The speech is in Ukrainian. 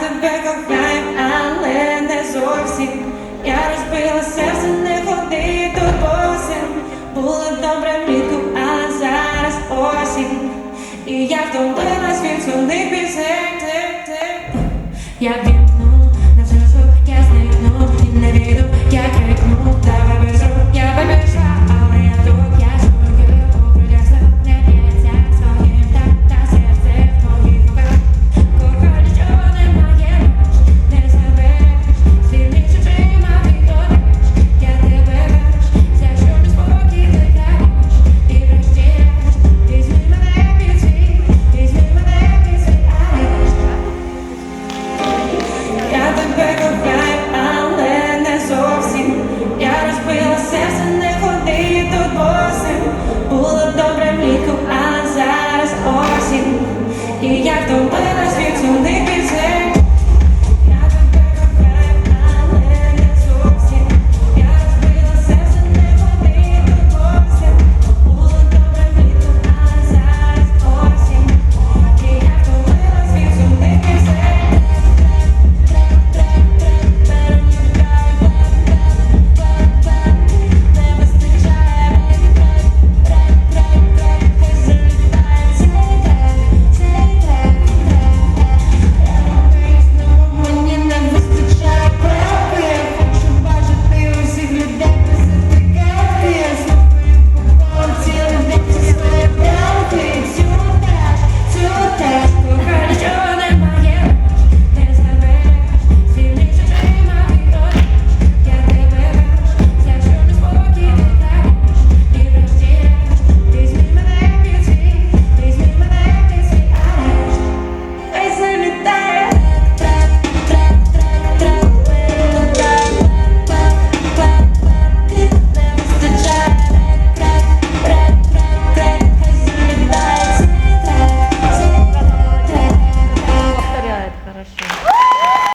Тебе кохаю, але не зовсім. Я розбила серце, не ходи до босим. Було добре влітку, а зараз осінь. І я втомилась від сумних пісень. Я you got the way.